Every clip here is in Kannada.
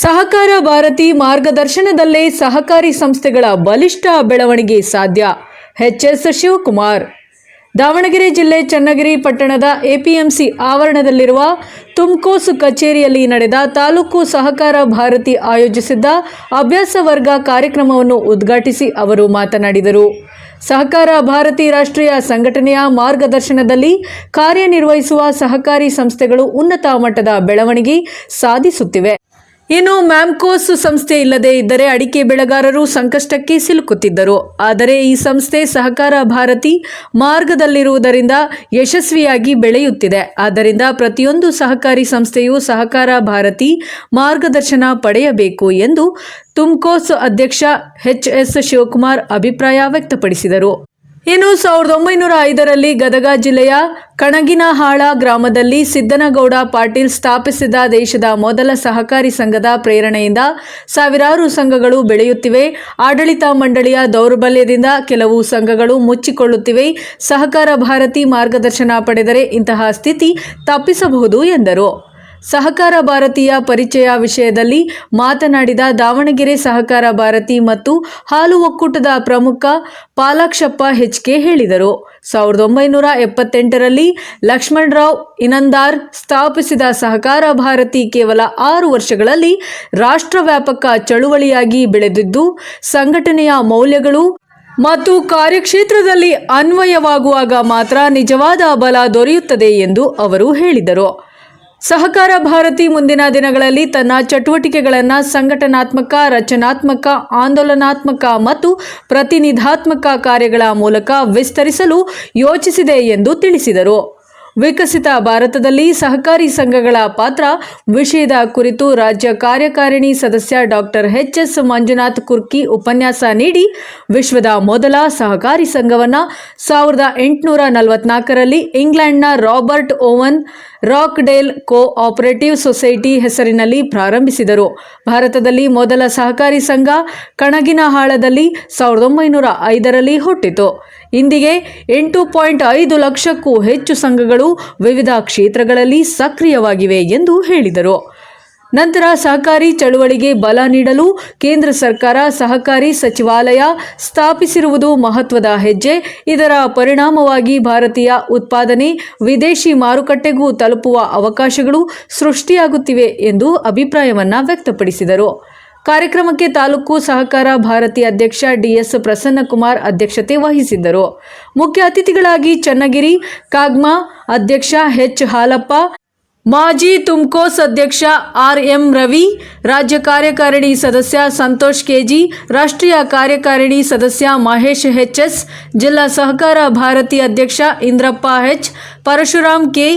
ಸಹಕಾರ ಭಾರತಿ ಮಾರ್ಗದರ್ಶನದಲ್ಲೇ ಸಹಕಾರಿ ಸಂಸ್ಥೆಗಳ ಬಲಿಷ್ಠ ಬೆಳವಣಿಗೆ ಸಾಧ್ಯ. ಎಚ್ಎಸ್ ಶಿವಕುಮಾರ್. ದಾವಣಗೆರೆ ಜಿಲ್ಲೆ ಚನ್ನಗಿರಿ ಪಟ್ಟಣದ ಎಪಿಎಂಸಿ ಆವರಣದಲ್ಲಿರುವ ತುಮ್ಕೋಸು ಕಚೇರಿಯಲ್ಲಿ ನಡೆದ ತಾಲೂಕು ಸಹಕಾರ ಭಾರತಿ ಆಯೋಜಿಸಿದ್ದ ಅಭ್ಯಾಸ ವರ್ಗ ಕಾರ್ಯಕ್ರಮವನ್ನು ಉದ್ಘಾಟಿಸಿ ಅವರು ಮಾತನಾಡಿದರು. ಸಹಕಾರ ಭಾರತಿ ರಾಷ್ಟ್ರೀಯ ಸಂಘಟನೆಯ ಮಾರ್ಗದರ್ಶನದಲ್ಲಿ ಕಾರ್ಯನಿರ್ವಹಿಸುವ ಸಹಕಾರಿ ಸಂಸ್ಥೆಗಳು ಉನ್ನತ ಮಟ್ಟದ ಬೆಳವಣಿಗೆ ಸಾಧಿಸುತ್ತಿವೆ. ಇನ್ನು ಮ್ಯಾಮ್ಕೋಸ್ ಸಂಸ್ಥೆ ಇಲ್ಲದೇ ಇದ್ದರೆ ಅಡಿಕೆ ಬೆಳೆಗಾರರು ಸಂಕಷ್ಟಕ್ಕೆ ಸಿಲುಕುತ್ತಿದ್ದರು. ಆದರೆ ಈ ಸಂಸ್ಥೆ ಸಹಕಾರ ಭಾರತಿ ಮಾರ್ಗದಲ್ಲಿರುವುದರಿಂದ ಯಶಸ್ವಿಯಾಗಿ ಬೆಳೆಯುತ್ತಿದೆ. ಆದ್ದರಿಂದ ಪ್ರತಿಯೊಂದು ಸಹಕಾರಿ ಸಂಸ್ಥೆಯು ಸಹಕಾರ ಭಾರತಿ ಮಾರ್ಗದರ್ಶನ ಪಡೆಯಬೇಕು ಎಂದು ತುಮ್ಕೋಸ್ ಅಧ್ಯಕ್ಷ ಎಚ್ ಎಸ್ ಶಿವಕುಮಾರ್ ಅಭಿಪ್ರಾಯ ವ್ಯಕ್ತಪಡಿಸಿದರು. ಇನ್ನು ಸಾವಿರದ ಒಂಬೈನೂರ ಐದರಲ್ಲಿ ಗದಗ ಜಿಲ್ಲೆಯ ಕಣಗಿನಹಾಳ ಗ್ರಾಮದಲ್ಲಿ ಸಿದ್ದನಗೌಡ ಪಾಟೀಲ್ ಸ್ಥಾಪಿಸಿದ ದೇಶದ ಮೊದಲ ಸಹಕಾರಿ ಸಂಘದ ಪ್ರೇರಣೆಯಿಂದ ಸಾವಿರಾರು ಸಂಘಗಳು ಬೆಳೆಯುತ್ತಿವೆ. ಆಡಳಿತ ಮಂಡಳಿಯ ದೌರ್ಬಲ್ಯದಿಂದ ಕೆಲವು ಸಂಘಗಳು ಮುಚ್ಚಿಕೊಳ್ಳುತ್ತಿವೆ. ಸಹಕಾರ ಭಾರತಿ ಮಾರ್ಗದರ್ಶನ ಪಡೆದರೆ ಇಂತಹ ಸ್ಥಿತಿ ತಪ್ಪಿಸಬಹುದು ಎಂದರು. ಸಹಕಾರ ಭಾರತೀಯ ಪರಿಚಯ ವಿಷಯದಲ್ಲಿ ಮಾತನಾಡಿದ ದಾವಣಗೆರೆ ಸಹಕಾರ ಭಾರತಿ ಮತ್ತು ಹಾಲು ಒಕ್ಕೂಟದ ಪ್ರಮುಖ ಪಾಲಾಕ್ಷಪ್ಪ ಹೆಚ್ಕೆ ಹೇಳಿದರು. ಸಾವಿರದ ಒಂಬೈನೂರ ಎಪ್ಪತ್ತೆಂಟರಲ್ಲಿ ಲಕ್ಷ್ಮಣರಾವ್ ಇನಂದಾರ್ ಸ್ಥಾಪಿಸಿದ ಸಹಕಾರ ಭಾರತಿ ಕೇವಲ ಆರು ವರ್ಷಗಳಲ್ಲಿ ರಾಷ್ಟ್ರವ್ಯಾಪಕ ಚಳುವಳಿಯಾಗಿ ಬೆಳೆದಿದ್ದು, ಸಂಘಟನೆಯ ಮೌಲ್ಯಗಳು ಮತ್ತು ಕಾರ್ಯಕ್ಷೇತ್ರದಲ್ಲಿ ಅನ್ವಯವಾಗುವಾಗ ಮಾತ್ರ ನಿಜವಾದ ಬಲ ದೊರೆಯುತ್ತದೆ ಎಂದು ಅವರು ಹೇಳಿದರು. ಸಹಕಾರ ಭಾರತಿ ಮುಂದಿನ ದಿನಗಳಲ್ಲಿ ತನ್ನ ಚಟುವಟಿಕೆಗಳನ್ನು ಸಂಘಟನಾತ್ಮಕ, ರಚನಾತ್ಮಕ, ಆಂದೋಲನಾತ್ಮಕ ಮತ್ತು ಪ್ರತಿನಿಧಾತ್ಮಕ ಕಾರ್ಯಗಳ ಮೂಲಕ ವಿಸ್ತರಿಸಲು ಯೋಚಿಸಿದೆ ಎಂದು ತಿಳಿಸಿದರು. ವಿಕಸಿತ ಭಾರತದಲ್ಲಿ ಸಹಕಾರಿ ಸಂಘಗಳ ಪಾತ್ರ ವಿಷಯದ ಕುರಿತು ರಾಜ್ಯ ಕಾರ್ಯಕಾರಿಣಿ ಸದಸ್ಯ doctor H S Manjunath Kurki ಉಪನ್ಯಾಸ ನೀಡಿ ವಿಶ್ವದ ಮೊದಲ ಸಹಕಾರಿ ಸಂಘವನ್ನು ಸಾವಿರದ ಎಂಟುನೂರ ನಲವತ್ನಾಲ್ಕರಲ್ಲಿ ಇಂಗ್ಲೆಂಡ್ನ Robert Owen Rochdale cooperative society ಹೆಸರಿನಲ್ಲಿ ಪ್ರಾರಂಭಿಸಿದರು. ಭಾರತದಲ್ಲಿ ಮೊದಲ ಸಹಕಾರಿ ಸಂಘ ಕಣಗಿನಹಾಳದಲ್ಲಿ ಸಾವಿರದ ಒಂಬೈನೂರ ಐದರಲ್ಲಿ ಹುಟ್ಟಿತು. ಇಂದಿಗೆ ಎಂಟು ಪಾಯಿಂಟ್ ಐದು ಲಕ್ಷಕ್ಕೂ ಹೆಚ್ಚು ಸಂಘಗಳು ವಿವಿಧ ಕ್ಷೇತ್ರಗಳಲ್ಲಿ ಸಕ್ರಿಯವಾಗಿವೆ ಎಂದು ಹೇಳಿದರು. ನಂತರ ಸಹಕಾರಿ ಚಳುವಳಿಗೆ ಬಲ ನೀಡಲು ಕೇಂದ್ರ ಸರ್ಕಾರ ಸಹಕಾರಿ ಸಚಿವಾಲಯ ಸ್ಥಾಪಿಸಿರುವುದು ಮಹತ್ವದ ಹೆಜ್ಜೆ. ಇದರ ಪರಿಣಾಮವಾಗಿ ಭಾರತೀಯ ಉತ್ಪಾದನೆ ವಿದೇಶಿ ಮಾರುಕಟ್ಟೆಗೂ ತಲುಪುವ ಅವಕಾಶಗಳು ಸೃಷ್ಟಿಯಾಗುತ್ತಿವೆ ಎಂದು ಅಭಿಪ್ರಾಯವನ್ನು ವ್ಯಕ್ತಪಡಿಸಿದರು. ಕಾರ್ಯಕ್ರಮಕ್ಕೆ ತಾಲೂಕು ಸಹಕಾರ ಭಾರತಿ ಅಧ್ಯಕ್ಷ ಡಿಎಸ್ ಪ್ರಸನ್ನಕುಮಾರ್ ಅಧ್ಯಕ್ಷತೆ ವಹಿಸಿದ್ದರು. ಮುಖ್ಯ ಅತಿಥಿಗಳಾಗಿ ಚನ್ನಗಿರಿ, ಕಾಗ್ಮಾ, ಅಧ್ಯಕ್ಷ ಎಚ್ ಹಾಲಪ್ಪ ಮಾಜಿ ತುಮ್ಕೋಸ್ ಅಧ್ಯಕ್ಷ ಆರ್ ಎಂ ರವಿ, ರಾಜ್ಯ ಕಾರ್ಯಕಾರಿಣಿ ಸದಸ್ಯ ಸಂತೋಷ್ ಕೆಜಿ, ರಾಷ್ಟ್ರೀಯ ಕಾರ್ಯಕಾರಿಣಿ ಸದಸ್ಯ ಮಹೇಶ್ ಎಚ್ಎಸ್, ಜಿಲ್ಲಾ ಸಹಕಾರ ಭಾರತಿ ಅಧ್ಯಕ್ಷ Indrappa H Parashuram K,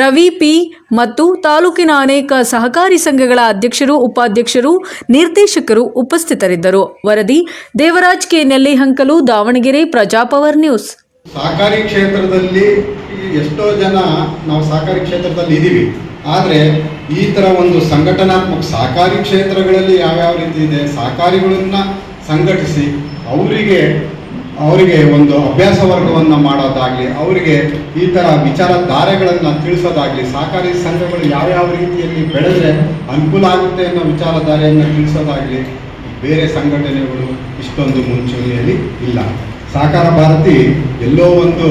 Ravi P ಮತ್ತು ತಾಲೂಕಿನ ಅನೇಕ ಸಹಕಾರಿ ಸಂಘಗಳ ಅಧ್ಯಕ್ಷರು, ಉಪಾಧ್ಯಕ್ಷರು, ನಿರ್ದೇಶಕರು ಉಪಸ್ಥಿತರಿದ್ದರು. ವರದಿ ದೇವರಾಜ್ ಕೆ. ನೆಲ್ಲಿಹಂಕಲು, ದಾವಣಗೆರೆ, ಪ್ರಜಾಪವರ್ ನ್ಯೂಸ್. ಸಹಕಾರಿ ಕ್ಷೇತ್ರದಲ್ಲಿ ಎಷ್ಟೋ ಜನ ನಾವು ಸಹಕಾರಿ ಕ್ಷೇತ್ರದಲ್ಲಿ ಇದ್ದೀವಿ. ಆದರೆ ಈ ಥರ ಒಂದು ಸಂಘಟನಾತ್ಮಕ ಸಹಕಾರಿ ಕ್ಷೇತ್ರಗಳಲ್ಲಿ ಯಾವ್ಯಾವ ರೀತಿ ಇದೆ, ಸಹಕಾರಿಗಳನ್ನು ಸಂಘಟಿಸಿ ಅವರಿಗೆ ಅವರಿಗೆ ಒಂದು ಅಭ್ಯಾಸ ವರ್ಗವನ್ನು ಮಾಡೋದಾಗಲಿ, ಅವರಿಗೆ ಈ ಥರ ವಿಚಾರಧಾರೆಗಳನ್ನು ತಿಳಿಸೋದಾಗಲಿ, ಸಹಕಾರಿ ಸಂಘಗಳು ಯಾವ್ಯಾವ ರೀತಿಯಲ್ಲಿ ಬೆಳೆದ್ರೆ ಅನುಕೂಲ ಆಗುತ್ತೆ ಅನ್ನೋ ವಿಚಾರಧಾರೆಯನ್ನು ತಿಳಿಸೋದಾಗಲಿ, ಬೇರೆ ಸಂಘಟನೆಗಳು ಇಷ್ಟೊಂದು ಮುಂಚೂಣಿಯಲ್ಲಿ ಇಲ್ಲ. ಸಹಕಾರ ಭಾರತಿ ಎಲ್ಲೋ ಒಂದು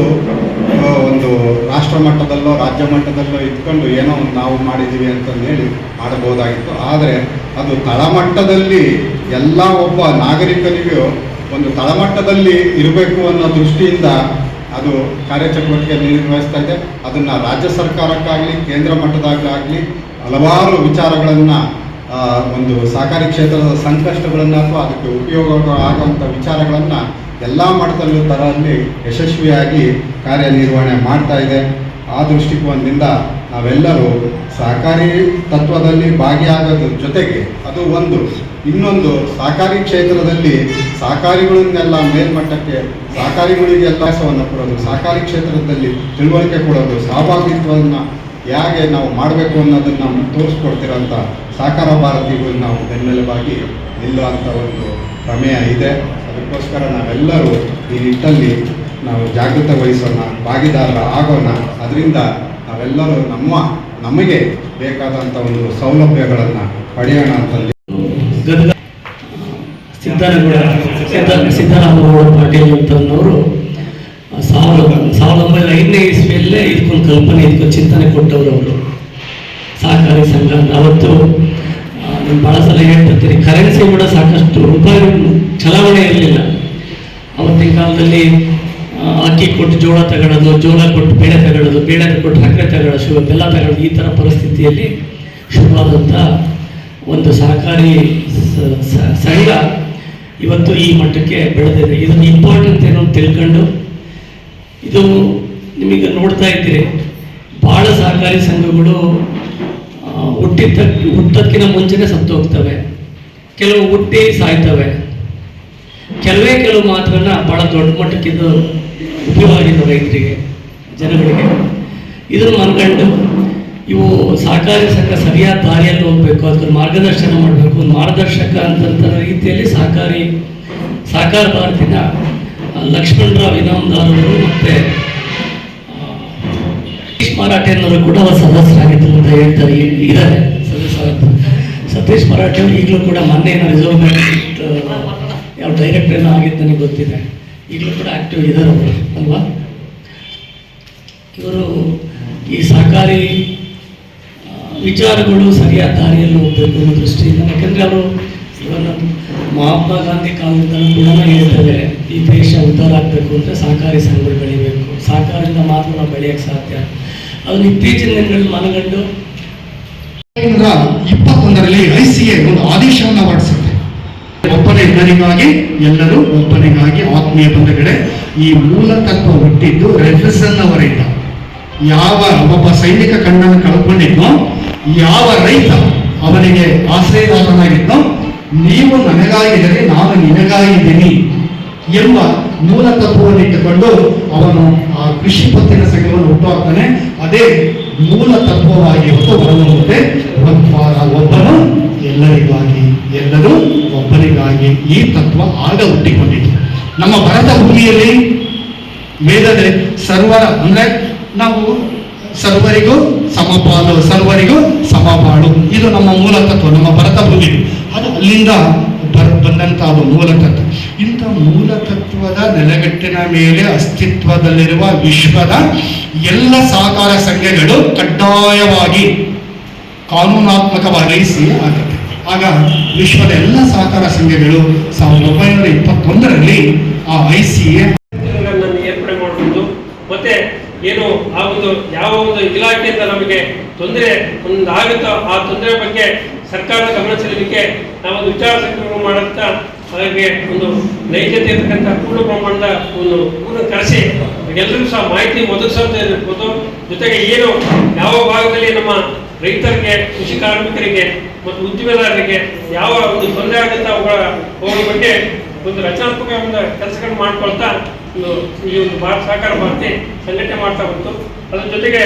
ಒಂದು ರಾಷ್ಟ್ರ ಮಟ್ಟದಲ್ಲೋ, ರಾಜ್ಯ ಮಟ್ಟದಲ್ಲೋ ಇಟ್ಕೊಂಡು ಏನೋ ಒಂದು ನಾವು ಮಾಡಿದ್ದೀವಿ ಅಂತಂದು ಹೇಳಿ ಮಾಡಬಹುದಾಗಿತ್ತು. ಆದರೆ ಅದು ತಳಮಟ್ಟದಲ್ಲಿ ಎಲ್ಲ ಒಬ್ಬ ನಾಗರಿಕನಿಗೂ ಒಂದು ತಳಮಟ್ಟದಲ್ಲಿ ಇರಬೇಕು ಅನ್ನೋ ದೃಷ್ಟಿಯಿಂದ ಅದು ಕಾರ್ಯಚಟುವಟಿಕೆ ನಿರ್ವಹಿಸ್ತಾ ಇದೆ. ಅದನ್ನು ರಾಜ್ಯ ಸರ್ಕಾರಕ್ಕಾಗಲಿ, ಕೇಂದ್ರ ಮಟ್ಟದಾಗಲಿ ಹಲವಾರು ವಿಚಾರಗಳನ್ನು ಒಂದು ಸಹಕಾರಿ ಕ್ಷೇತ್ರದ ಸಂಕಷ್ಟಗಳನ್ನು ಅಥವಾ ಅದಕ್ಕೆ ಉಪಯೋಗ ಆಗುವಂಥ ವಿಚಾರಗಳನ್ನು ಎಲ್ಲ ಮಟ್ಟದಲ್ಲೂ ತರಲ್ಲಿ ಯಶಸ್ವಿಯಾಗಿ ಕಾರ್ಯನಿರ್ವಹಣೆ ಮಾಡ್ತಾ ಇದೆ. ಆ ದೃಷ್ಟಿಕೋನದಿಂದ ನಾವೆಲ್ಲರೂ ಸಹಕಾರಿ ತತ್ವದಲ್ಲಿ ಭಾಗಿಯಾಗೋದ್ರ ಜೊತೆಗೆ ಅದು ಒಂದು. ಇನ್ನೊಂದು ಸಹಕಾರಿ ಕ್ಷೇತ್ರದಲ್ಲಿ ಸಹಕಾರಿಗಳನ್ನೆಲ್ಲ ಮೇಲ್ಮಟ್ಟಕ್ಕೆ, ಸಹಕಾರಿಗಳಿಗೆ ಅಭ್ಯಾಸವನ್ನು ಕೊಡೋದು, ಸಹಕಾರಿ ಕ್ಷೇತ್ರದಲ್ಲಿ ತಿಳುವಳಿಕೆ ಕೊಡೋದು, ಸಹಭಾಗಿತ್ವವನ್ನು ಹೇಗೆ ನಾವು ಮಾಡಬೇಕು ಅನ್ನೋದನ್ನು ತೋರಿಸ್ಕೊಡ್ತಿರೋಂಥ ಸಹಕಾರ ಭಾರತಿಗಳು ನಾವು ಬೆನ್ನೆಲುಬಾಗಿ ನಿಲ್ಲುವಂಥ ಒಂದು ಪ್ರಮೇಯ ಇದೆ. ಅದಕ್ಕೋಸ್ಕರ ನಾವೆಲ್ಲರೂ ಈ ನಿಟ್ಟಲ್ಲಿ ನಾವು ಜಾಗೃತ ವಹಿಸೋಣ, ಭಾಗಿದಾರರ ಆಗೋಣ. ಅದರಿಂದ ನಾವೆಲ್ಲರೂ ನಮ್ಮ, ನಮಗೆ ಬೇಕಾದಂಥ ಒಂದು ಸೌಲಭ್ಯಗಳನ್ನು ಪಡೆಯೋಣ ಅಂತಂದು ಸಿದ್ದನಗೌಡ ಸಿದ್ದ ಸಿದ್ದರಾಮಗೌಡ ಸಾವಿರದ ಐದನೇ ಇಸ್ವಿಯಲ್ಲೇ ಇದಕ್ಕೊಂದು ಕಲ್ಪನೆ, ಇದಕ್ಕೊಂದು ಚಿಂತನೆ ಕೊಟ್ಟವರು ಅವರು. ಸಹಕಾರಿ ಸಂಘ ಅವತ್ತು ನಾನು ಭಾಳ ಸಲ ಹೇಳ್ತಿರ್ತೀನಿ ಕರೆನ್ಸಿ ಕೂಡ ಸಾಕಷ್ಟು ರೂಪಾಯಿ ಚಲಾವಣೆ ಇರಲಿಲ್ಲ ಅವತ್ತಿನ ಕಾಲದಲ್ಲಿ ಅಕ್ಕಿ ಕೊಟ್ಟು ಜೋಳ ತಗೊಳ್ಳೋದು ಜೋಳ ಕೊಟ್ಟು ಬೇಳೆ ತಗೊಳ್ಳೋದು ಬೇಳೆ ಕೊಟ್ಟು ಹಕ್ಕರೆ ತಗೊಳ್ಳೋದು ಬೆಲ್ಲ ತಗೊಳ್ಳೋದು ಈ ಥರ ಪರಿಸ್ಥಿತಿಯಲ್ಲಿ ಶುರುವಾದಂಥ ಒಂದು ಸಹಕಾರಿ ಸಂಘ ಇವತ್ತು ಈ ಮಟ್ಟಕ್ಕೆ ಬೆಳೆದಿದೆ. ಇದನ್ನು ಇಂಪಾರ್ಟೆಂಟ್ ಏನು ತಿಳ್ಕೊಂಡು, ಇದು ನಿಮಗೆ ನೋಡ್ತಾ ಇದ್ದೀರಿ. ಭಾಳ ಸಹಕಾರಿ ಸಂಘಗಳು ಹುಟ್ಟಿದ್ದ ಹುಟ್ಟಿದ ಮುಂಚೆನೆ ಮುಂಚೆನೇ ಸತ್ತು ಹೋಗ್ತವೆ. ಕೆಲವು ಹುಟ್ಟಿ ಸಾಯ್ತವೆ. ಕೆಲವೇ ಕೆಲವು ಮಾತುಗಳನ್ನ ಭಾಳ ದೊಡ್ಡ ಮಟ್ಟಕ್ಕೆ ಇದು ಉಪಯೋಗ ಆಗಿದೆ ರೈತರಿಗೆ, ಜನಗಳಿಗೆ. ಇದನ್ನು ಮನಗಂಡು ಇವು ಸಹಕಾರಿ ಸಂಘ ಸರಿಯಾದ ದಾರಿಯಲ್ಲಿ ಹೋಗ್ಬೇಕು, ಅದಕ್ಕೆ ಮಾರ್ಗದರ್ಶನ ಮಾಡಬೇಕು. ಮಾರ್ಗದರ್ಶಕ ಅಂತಂತ ರೀತಿಯಲ್ಲಿ ಸಹಕಾರಿ, ಸಹಕಾರ ಭಾರತಿನ ಲಕ್ಷ್ಮಣರಾವ್ ಇನಾಮದಾರ್ ಅವರು ಮತ್ತೆ ಸತೀಶ್ ಅನ್ನೋರು ಕೂಡ ಸದಸ್ಯರಾಗಿದ್ದರು ಅಂತ ಹೇಳ್ತಾರೆ ಇದ್ದಾರೆ. ಸದಸ್ಯರಾಗಿದ್ದರು ಸತೀಶ್ ಮರಾಠೆ ಈಗಲೂ ಕೂಡ ಮೊನ್ನೆ ಏನೋ ರಿಸರ್ವ್ ಬ್ಯಾಂಕ್ ಯಾವ ಡೈರೆಕ್ಟರ್ ಆಗಿತ್ತು ನನಗೆ ಗೊತ್ತಿದೆ. ಈಗಲೂ ಕೂಡ ಆಕ್ಟಿವ್ ಇದ್ದಾರೆ ಅವರು, ಅಲ್ವಾ? ಇವರು ಈ ಸಹಕಾರಿ ವಿಚಾರಗಳು ಸರಿಯಾದ ದಾರಿಯಲ್ಲಿ ಹೋಗ್ಬೇಕು ಅನ್ನೋ ದೃಷ್ಟಿಯಿಂದ, ಯಾಕಂದರೆ ಅವರು ಇವನ್ನ ಮಹಾತ್ಮ ಗಾಂಧಿ ಕಾಲದಿಂದ ಕೂಡ ಹೇಳ್ತಾರೆ ಈ ದೇಶ ಉದ್ಧಾರ ಆಗಬೇಕು ಅಂದರೆ ಸಹಕಾರಿ ಸಂಘಗಳು ಬೆಳಿಬೇಕು. ಸಹಕಾರದಿಂದ ಮಾತ್ರ ನಾವು ಬೆಳೆಯೋಕ್ಕೆ ಸಾಧ್ಯ. ಅದನ್ನು ಇತ್ತೀಚಿನ ದಿನಗಳಲ್ಲಿ ಮನಗಂಡು ಇಪ್ಪತ್ತೊಂದರಲ್ಲಿ ಐ ಸಿ ಎ ಒಂದು ಆದೇಶವನ್ನು ಹೊರಡಿಸುತ್ತೆ ಒಬ್ಬನೇ ಎಲ್ಲರೂ ಒಬ್ಬನಿಗಾಗಿ ಆತ್ಮೀಯ ಬಂಧುಗಳೇ, ಈ ಮೂಲ ತತ್ವ ಹುಟ್ಟಿದ್ದು ರೆಫ್ರಿಸನ್ ಅವರಿಂದ ಯಾವ ಒಬ್ಬ ಸೈನಿಕ ಕಣ್ಣನ್ನು ಕಳ್ಕೊಂಡಿದ್ನೋ, ಯಾವ ರೈತ ಅವನಿಗೆ ಆಶ್ರಯದಾರನಾಗಿದ್ನೋ ನೀವು ನನಗಾಗಿದ್ದರೆ ನಾನು ನಿನಗಾಗಿದ್ದೀನಿ ಎಂಬ ಮೂಲ ತತ್ವವನ್ನು ಇಟ್ಟುಕೊಂಡು ಅವನು ಆ ಕೃಷಿ ಪತ್ತಿನ ಸಂಘವನ್ನು ಹುಟ್ಟುಹಾಕ್ತಾನೆ. ಅದೇ ಮೂಲ ತತ್ವವಾಗಿ ಹೊತ್ತು ಒಬ್ಬನು ಎಲ್ಲರಿಗಾಗಿ, ಎಲ್ಲರೂ ಒಬ್ಬರಿಗಾಗಿ ಈ ತತ್ವ ಆಗ ಹುಟ್ಟಿಕೊಂಡಿದೆ. ನಮ್ಮ ಭರತ ಭೂಮಿಯಲ್ಲಿ ವೇದದಲ್ಲಿ ಸರ್ವರ, ಅಂದ್ರೆ ನಾವು ಸರ್ವರಿಗೂ ಸಮಪಾಲು ಸರ್ವರಿಗೂ ಸಮಪಾಲು ಇದು ನಮ್ಮ ಮೂಲ ತತ್ವ, ನಮ್ಮ ಭರತ ಭೂಮಿ. ಅದು ಅಲ್ಲಿಂದ ಬರ್ ಬಂದಂತಹ ಮೂಲ ತತ್ವ. ಇಂಥ ಮೂಲ ತತ್ವದ ನೆಲೆಗಟ್ಟಿನ ಮೇಲೆ ಅಸ್ತಿತ್ವದಲ್ಲಿರುವ ವಿಶ್ವದ ಎಲ್ಲ ಸಹಕಾರ ಸಂಘಗಳು ಕಡ್ಡಾಯವಾಗಿ ಕಾನೂನಾತ್ಮಕವಾಗಿ ಸಿ ಆಗುತ್ತೆ ಆಗ ವಿಶ್ವದ ಎಲ್ಲ ಸಹಕಾರ ಸಂಘಗಳು ಸಾವಿರದ ಒಂಬೈನೂರ ಇಪ್ಪತ್ತೊಂದರಲ್ಲಿ ಆ ಐ ಸಿ ಏರ್ಪಡೆ ಮತ್ತೆ ಏನು ಆ ಒಂದು ಯಾವ ಒಂದು ಇಲಾಖೆಯಿಂದ ನಮಗೆ ತೊಂದರೆ ಒಂದು ಆಗುತ್ತೋ ಆ ತೊಂದರೆ ಬಗ್ಗೆ ಸರ್ಕಾರದ ಗಮನ ಸೆಳೆಯಲಿಕ್ಕೆ ನಾವೊಂದು ವಿಚಾರ ಸಂಕಿರಣ ಮಾಡುತ್ತಾ ಅದಕ್ಕೆ ಒಂದು ನೈಜತೆ ಇರತಕ್ಕಂಥ ಪೂರ್ಣ ಪ್ರಮಾಣದ ಒಂದು ಪೂರ್ಣ ಕರೆಸಿ ಎಲ್ಲರಿಗೂ ಸಹ ಮಾಹಿತಿ ಒದಗಿಸುವಂತ ಇರ್ಬೋದು. ಜೊತೆಗೆ ಏನು ಯಾವ ಭಾಗದಲ್ಲಿ ನಮ್ಮ ರೈತರಿಗೆ, ಕೃಷಿ ಕಾರ್ಮಿಕರಿಗೆ ಮತ್ತು ಉದ್ಯಮದಾರರಿಗೆ ಯಾವ ಒಂದು ತೊಂದರೆ ಆಗುತ್ತೆ ಅವುಗಳ ಅವುಗಳ ಬಗ್ಗೆ ಒಂದು ರಚನಾತ್ಮಕ ಒಂದು ಕೆಲಸಗಳನ್ನು ಮಾಡ್ಕೊಳ್ತಾ ಒಂದು ಈ ಒಂದು ಭಾರತ ಸಹಕಾರ ಭಾರತಿ ಸಂಘಟನೆ ಮಾಡ್ತಾ ಬಂತು. ಅದ್ರ ಜೊತೆಗೆ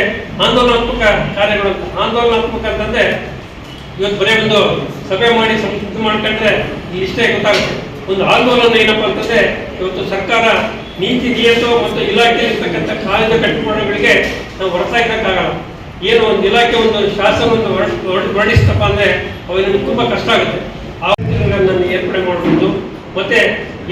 ಆಂದೋಲನಾತ್ಮಕ ಕಾರ್ಯಗಳು, ಆಂದೋಲನಾತ್ಮಕ ಅಂತಂದ್ರೆ ಇವತ್ತು ಬರೀ ಒಂದು ಸಭೆ ಮಾಡಿ ಸಂಸ್ಕೃತಿ ಮಾಡ್ಕೊಂಡ್ರೆ ಇಷ್ಟೇ ಗೊತ್ತಾಗುತ್ತೆ. ಒಂದು ಆಂದೋಲನ ಏನಪ್ಪ ಅಂತಂದ್ರೆ ಇವತ್ತು ಸರ್ಕಾರ ನೀತಿ ನಿಯಂತ್ರ ಮತ್ತು ಇಲಾಖೆ ಇರ್ತಕ್ಕಂಥ ಕಾಯ್ದೆ ಕಟ್ಟುಪಾಡುಗಳಿಗೆ ನಾವು ಹೊರತಾ ಇದ್ದಕ್ಕಾಗಲ್ಲ ಏನು ಒಂದು ಇಲಾಖೆ ಒಂದು ಶಾಸನವನ್ನು ಹೊರಡ್- ಹೊರಡ್- ಹೊರಡಿಸ್ತಪ್ಪ ಅಂದ್ರೆ ಅವರಿಗೆ ತುಂಬಾ ಕಷ್ಟ ಆಗುತ್ತೆ. ಆ ನಾನು ಏರ್ಪಡೆ ಮಾಡಬಹುದು ಮತ್ತೆ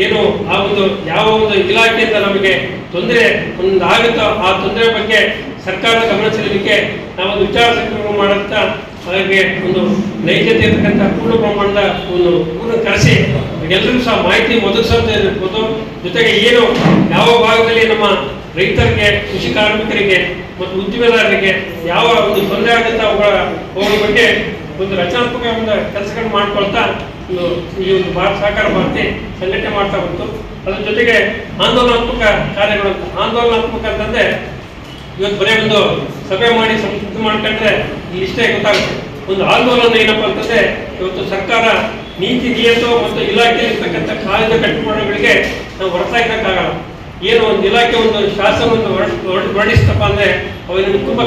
ಏನು ಆ ಒಂದು, ಯಾವ ಒಂದು ಇಲಾಖೆಯಿಂದ ನಮಗೆ ತೊಂದರೆ, ಒಂದು ಆಗುತ್ತೋ ಆ ತೊಂದರೆ ಬಗ್ಗೆ ಸರ್ಕಾರದ ಗಮನ ಸೆಳೆಯಲಿಕ್ಕೆ ನಾವೊಂದು ವಿಚಾರ ಸಂಕಿರಣ ಮಾಡುತ್ತಾ ಅದಕ್ಕೆ ಒಂದು ನೈಜತೆ ಇರತಕ್ಕಂಥ ಪೂರ್ಣ ಪ್ರಮಾಣದ ಒಂದು ಪೂರ್ಣ ಕರೆಸಿ, ಎಲ್ಲರಿಗೂ ಸಹ ಮಾಹಿತಿ ಒದಗಿಸೋದು ಜೊತೆಗೆ ಏನು ಯಾವ ಭಾಗದಲ್ಲಿ ನಮ್ಮ ರೈತರಿಗೆ, ಕೃಷಿ ಕಾರ್ಮಿಕರಿಗೆ ಮತ್ತು ಉದ್ದಿಮೆದಾರರಿಗೆ ಯಾವ ಒಂದು ತೊಂದರೆ ಆಗುತ್ತೆ ಅವುಗಳ ಅವುಗಳ ಬಗ್ಗೆ ಒಂದು ರಚನಾತ್ಮಕ ಒಂದು ಕೆಲಸಗಳನ್ನು ಮಾಡ್ಕೊಳ್ತಾ ಈ ಒಂದು ಭಾರತ ಸಹಕಾರ ಭಾರತಿ ಸಂಘಟನೆ ಮಾಡ್ತಾ ಬಂತು. ಅದ್ರ ಜೊತೆಗೆ ಆಂದೋಲನಾತ್ಮಕ ಕಾರ್ಯಗಳು ಆಂದೋಲನಾತ್ಮಕ ಅಂತಂದ್ರೆ ಇವತ್ತು ಬರೀ ಒಂದು ಸಭೆ ಮಾಡಿ ಸಂಸ್ಕೃತಿ ಮಾಡ್ಕೊಂಡ್ರೆ ಇಷ್ಟೇ ಗೊತ್ತಾಗುತ್ತೆ. ಒಂದು ಆಂದೋಲನ ಏನಪ್ಪ ಅಂತಂದ್ರೆ ಇವತ್ತು ಸರ್ಕಾರ ನೀತಿ ನಿಯತ ಮತ್ತು ಇಲಾಖೆ ಇರ್ತಕ್ಕಂಥ ಕಾಯ್ದೆ ಕಟ್ಟುಪಾಡುಗಳಿಗೆ ನಾವು ಹೊರತಾ ಇದ್ದಕ್ಕಾಗಲ್ಲ ಏನು ಒಂದು ಇಲಾಖೆ ಒಂದು ಶಾಸನವನ್ನು ಹೊರಡ್- ಹೊರಡ್- ಹೊರಡಿಸ್ತಪ್ಪ ಅಂದ್ರೆ ಅವರಿಗೆ ತುಂಬಾ